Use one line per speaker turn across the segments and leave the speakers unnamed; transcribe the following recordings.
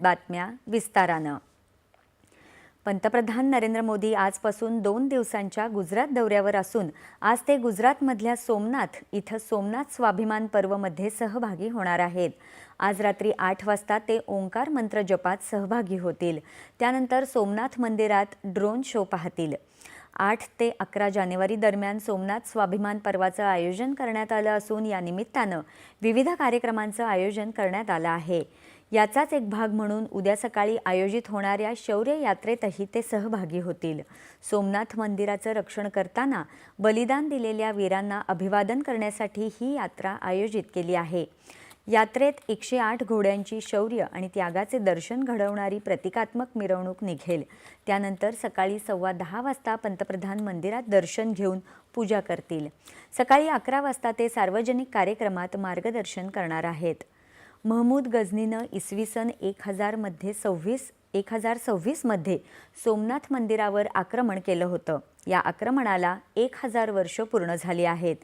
बातम्या विस्तारानं. पंतप्रधान नरेंद्र मोदी आजपासून दोन दिवसांच्या गुजरात दौऱ्यावर असून आज ते गुजरातमधल्या सोमनाथ इथं सोमनाथ स्वाभिमान पर्वमध्ये सहभागी होणार आहेत. आज रात्री आठ वाजता ते ओंकार मंत्र जपात सहभागी होतील. त्यानंतर सोमनाथ मंदिरात ड्रोन शो पाहतील. आठ ते अकरा जानेवारी दरम्यान सोमनाथ स्वाभिमान पर्वाचं आयोजन करण्यात आलं असून या निमित्तानं विविध कार्यक्रमांचं आयोजन करण्यात आलं आहे. याचाच एक भाग म्हणून उद्या सकाळी आयोजित होणाऱ्या शौर्य यात्रेतही ते सहभागी होतील. सोमनाथ मंदिराचं रक्षण करताना बलिदान दिलेल्या वीरांना अभिवादन करण्यासाठी ही यात्रा आयोजित केली आहे. यात्रेत एकशे आठ घोड्यांची शौर्य आणि त्यागाचे दर्शन घडवणारी प्रतिकात्मक मिरवणूक निघेल. त्यानंतर सकाळी सव्वा दहा वाजता पंतप्रधान मंदिरात दर्शन घेऊन पूजा करतील. सकाळी अकरा वाजता ते सार्वजनिक कार्यक्रमात मार्गदर्शन करणार आहेत. महमूद गझनीनं इसवी सन एक हजारमध्ये सव्वीस एक हजार सव्वीसमध्ये सोमनाथ मंदिरावर आक्रमण केलं होतं. या आक्रमणाला एक हजार वर्ष पूर्ण झाली आहेत.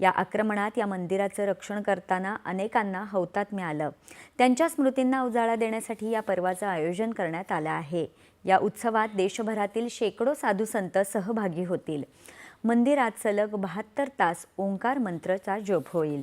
या आक्रमणात या मंदिराचं रक्षण करताना अनेकांना हौतात मिळालं. त्यांच्या स्मृतींना उजाळा देण्यासाठी या पर्वाचं आयोजन करण्यात आलं आहे. या उत्सवात देशभरातील शेकडो साधू संत सहभागी होतील. मंदिरात सलग बहात्तर तास ओंकार मंत्रचा जप होईल.